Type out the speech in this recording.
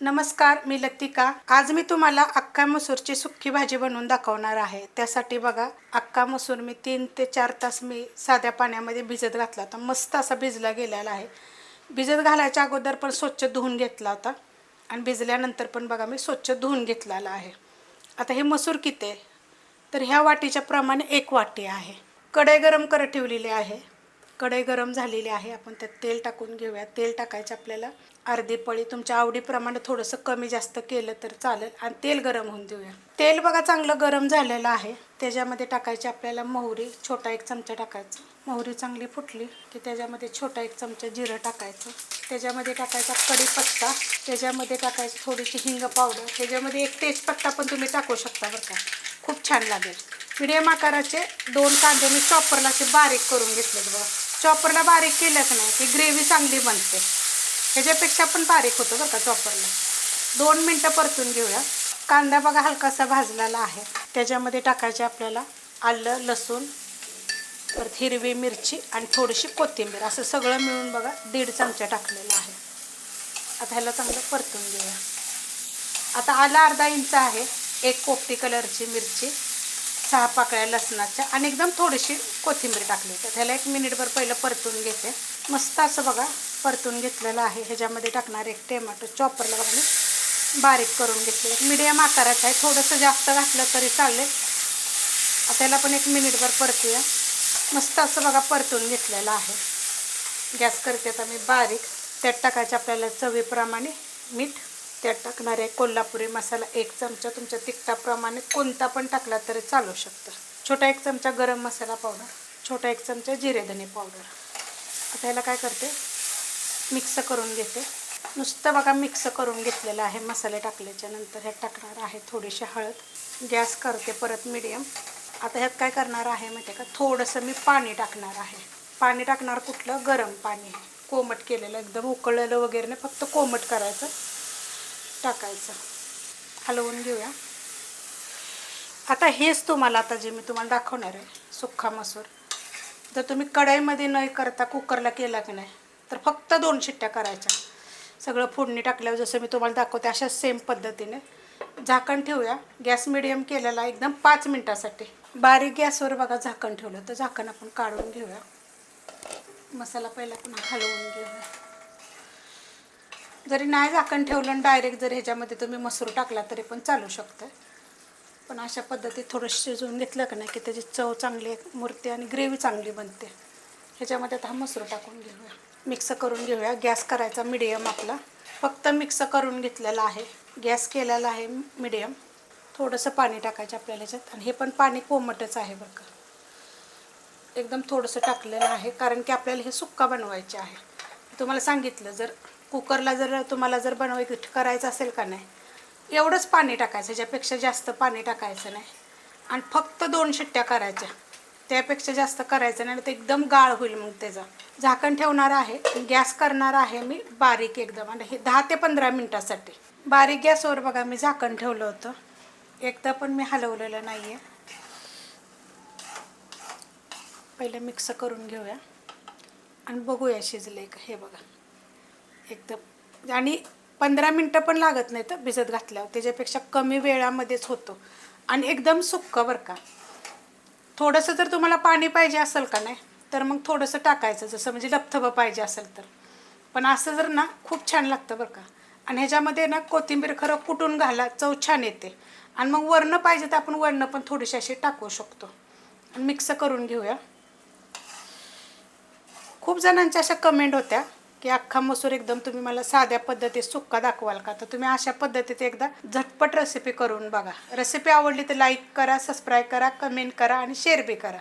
नमस्कार मी लतिका. आज मी तुम्हाला अक्का मसूरची सुक्की भाजी बनवून दाखवणार आहे. त्यासाठी बघा अक्का मसूर मी तीन ते चार तास मी साध्या पाण्यामध्ये भिजत घातला होता. मस्त असा भिजला गेलेला आहे. भिजत घालायच्या अगोदर पण स्वच्छ धुवून घेतला होता. आणि भिजल्यानंतर पण बघा मी स्वच्छ धुवून घेतलेला आहे. आता हे मसूर किती आहे? तर ह्या वाटीच्या प्रमाणे एक वाटी आहे. कढई गरम करत ठेवलेली आहे. कढई गरम झालेली आहे. आपण त्यात तेल टाकून घेऊया. तेल टाकायचं आपल्याला. अर्धी पळी तुमच्या आवडीप्रमाणे थोडंसं कमी जास्त केलं तर चालेल. आणि तेल गरम होऊन देऊया. तेल बघा चांगलं गरम झालेलं आहे. त्याच्यामध्ये टाकायची आपल्याला मोहरी. छोटा एक चमचा टाकायचा. मोहरी चांगली फुटली की त्याच्यामध्ये छोटा एक चमचा जिरं टाकायचं. त्याच्यामध्ये टाकायचा कढीपत्ता. त्याच्यामध्ये टाकायची थोडीशी हिंग पावडर. त्याच्यामध्ये एक तेजपत्ता पण तुम्ही टाकू शकता बरं का. खूप छान लागेल. मिडियम आकाराचे दोन कांदे मी चॉपरला असे बारीक करून घेतले बघा. चॉपरला बारीक केलंच नाही की ग्रेव्ही चांगली बनते. ह्याच्यापेक्षा पण बारीक होतं बरं का चॉपरला. दोन मिनटं परतून घेऊया. कांदा बघा हलकासा भाजलेला आहे. त्याच्यामध्ये टाकायचे आपल्याला आलं लसूण परत हिरवी मिरची आणि थोडीशी कोथिंबीर. असं सगळं मिळून बघा दीड चमचा टाकलेला आहे. आता ह्याला चांगलं परतून घेऊया. आता आलं अर्धा इंच आहे एक पोपटी कलरची मिरची. सहा पाकळ्या लसणाच्या आणि एकदम थोडीशी कोथिंबीर टाकली. तर ह्याला एक मिनिटभर पहिलं परतून घेते. मस्त असं बघा परतून घेतलेलं आहे. ह्याच्यामध्ये टाकणार एक टोमॅटो चॉपरला बघा मी. बारीक करून घेतले. मिडियम आकाराचं आहे. थोडंसं जास्त घातलं तरी चालेल आता याला पण एक मिनिटभर परतूया. मस्त असं बघा परतून घेतलेलं आहे. गॅस करते आता मी बारीक. त्यात टाकायचे आपल्याला चवीप्रमाणे मीठ. त्यात टाकणार आहे कोल्हापुरी मसाला एक चमचा तुमच्या तिखटाप्रमाणे कोणता पण टाकला तरी चालू शकतं. छोटा एक चमचा गरम मसाला पावडर छोटा एक चमचा जिरेधने पावडर आता याला काय करते? मिक्स करून घेते. नुसतं बघा मिक्स करून घेतलेलं आहे मसाले टाकल्याच्या नंतर ह्यात टाकणार आहे थोडीशी हळद. गॅस करते परत मिडियम आता ह्यात काय करणार आहे माहिती आहे का? थोडंसं मी पाणी टाकणार आहे. पाणी टाकणार कुठलं? गरम पाणी. कोमट केलेलं एकदम उकळलेलं वगैरे नाही फक्त कोमट करायचं. टाकायचं. हलवून घेऊया. आता हेच तुम्हाला आता जे मी तुम्हाला दाखवणार आहे सुक्का मसूर. जर तुम्ही कढईमध्ये न करता कुकरला केला की नाही तर फक्त दोन शिट्ट्या करायच्या. सगळं फोडणी टाकल्यावर जसं मी तुम्हाला दाखवते अशा सेम पद्धतीने झाकण ठेवूया. गॅस मिडियम केलेला एकदम पाच मिनटासाठी. बारीक गॅसवर बघा झाकण ठेवलं तर झाकण आपण काढून घेऊया. मसाला पहिला पुन्हा हलवून घेऊया. जरी नाही झाकण ठेवलं डायरेक्ट जर ह्याच्यामध्ये तुम्ही मसूर टाकला तरी पण चालू शकतं. पण अशा पद्धतीत थोडं शिजवून घेतलं का नाही की त्याची चव चांगली मूर्ती आणि ग्रेव्ही चांगली बनते. ह्याच्यामध्ये आता हा मसूर टाकून घेऊया. मिक्स करून घेऊया. गॅस करायचा मिडियम आपला. फक्त मिक्स करून घेतलेला आहे. गॅस केलेला आहे मिडियम थोडंसं पाणी टाकायचं आपल्याला ह्याच्यात. आणि हे पण पाणी कोमटच आहे बरं का. एकदम थोडंसं टाकलेलं आहे. कारण की आपल्याला हे सुक्का बनवायचे आहे. तुम्हाला सांगितलं जर कुकरला जर तुम्हाला जर बनवायचं करायचं असेल का नाही एवढंच पाणी टाकायचं ज्यापेक्षा जास्त पाणी टाकायचं नाही. आणि फक्त दोन शिट्ट्या करायच्या. त्यापेक्षा जास्त करायचं नाही तर एकदम गाळ होईल मग त्याचा. झाकण ठेवणार आहे गॅस करणार आहे मी बारीक एकदम. आणि हे दहा ते पंधरा मिनटासाठी. बारीक गॅसवर बघा मी झाकण ठेवलं होतं. एकदा पण मी हलवलेलं नाही आहे पहिलं मिक्स करून घेऊया. आणि बघूया शिजले का हे बघा. एकदम. आणि पंधरा मिनटं पण लागत नाही तर भिजत घातल्यावर. त्याच्यापेक्षा कमी वेळामध्येच होतो. आणि एकदम सुक्क बरं का. थोडंसं जर तुम्हाला पाणी पाहिजे असेल का नाही तर मग थोडंसं टाकायचं जसं म्हणजे लपथबं पाहिजे असेल तर. पण असं जर ना खूप छान लागतं बरं का. आणि ह्याच्यामध्ये ना कोथिंबीर खरं कुटून घाला चव छान येते. आणि मग वरणं पाहिजे तर आपण वरणं पण थोडीशी अशी टाकू शकतो. आणि मिक्स करून घेऊया. खूप जणांच्या अशा कमेंट होत्या की अख्खा मसूर एकदम तुम्ही मला साध्या पद्धतीत सुक्का दाखवाल का? तर तुम्ही अशा पद्धतीत एकदा झटपट रेसिपी करून बघा. रेसिपी आवडली तर लाईक करा सबस्क्राईब करा कमेंट करा आणि शेअर बी करा.